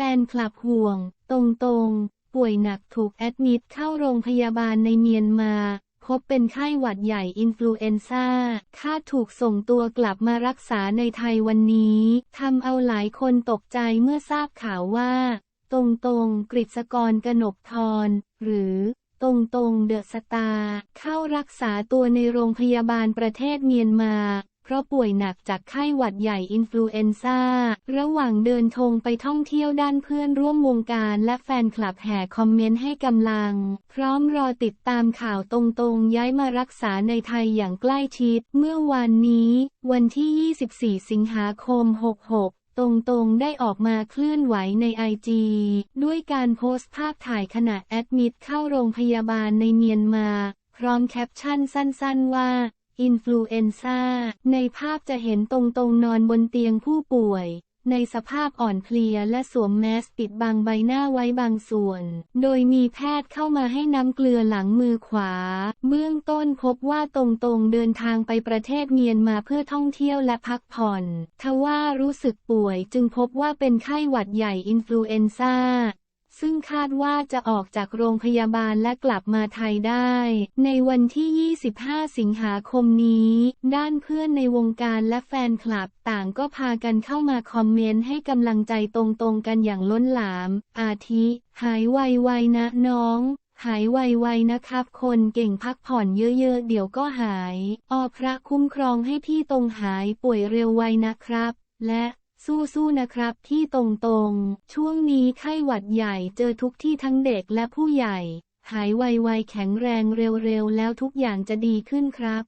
ฟนคลับห่วงตรงตรงๆ ป่วยหนักถูกแอดมิดเข้าโรงพยาบาลในเมียนมา พบเป็นไข้หวัดใหญ่อินฟลูเอนซ่า คาดถูกส่งตัวกลับมารักษาในไทยวันนี้ทำเอาหลายคนตกใจเมื่อทราบข่าวว่า ตรงตรงๆกฤษกรกนกทร หรือตรงตรงเดอะสตาร์เข้ารักษาตัวในโรงพยาบาลประเทศเมียนมา ราะป่วยหนักจากไข้หวัดใหญ่อินฟลูเอนซ่า ระหว่างเดินทงไปท่องเที่ยวด้านเพื่อนร่วมวงการและแฟนคลับแห่คอมเมนต์ให้กำลัง พร้อมรอติดตามข่าวตรงๆ ย้ายมารักษาในไทยอย่างใกล้ชิด เมื่อวานนี้ วันที่ 24 สิงหาคม 66ตรงๆ ได้ออกมาเคลื่อนไหวในไอจีด้วยการโพสต์ภาพถ่ายขณะแอดมิดเข้าโรงพยาบาลในเมียนมา พร้อมแคปชั่นสั้นๆว่า อินฟลูเอนซ่า ในภาพจะเห็นตรงๆนอนบนเตียงผู้ป่วย ในสภาพอ่อนเพลียและสวมแมสปิดบังใบหน้าไว้บางส่วน โดยมีแพทย์เข้ามาให้น้ำเกลือหลังมือขวา เบื้องต้นพบว่าตรงๆเดินทางไปประเทศเมียนมาเพื่อท่องเที่ยวและพักผ่อน ทว่ารู้สึกป่วยจึงพบว่าเป็นไข้หวัดใหญ่อินฟลูเอนซ่า ซึ่งคาดว่าจะออกจากโรงพยาบาลและกลับมาไทยได้ ในวันที่ 25 สิงหาคมนี้ ด้านเพื่อนในวงการและแฟนคลับต่างก็พากันเข้ามาคอมเมนต์ให้กำลังใจตรงๆกันอย่างล้นหลาม อาทิ หายไวๆนะน้องหายไวๆนะครับ คนเก่งพักผ่อนเยอะๆ เดี๋ยวก็หาย ออพระคุ้มครองให้พี่ตรงหายป่วยเร็วไวนะครับ และ สู้ๆนะครับที่ตรงๆ ช่วงนี้ไข้หวัดใหญ่เจอทุกที่ทั้งเด็กและผู้ใหญ่ หายไวๆแข็งแรงเร็วๆ แล้วทุกอย่างจะดีขึ้นครับ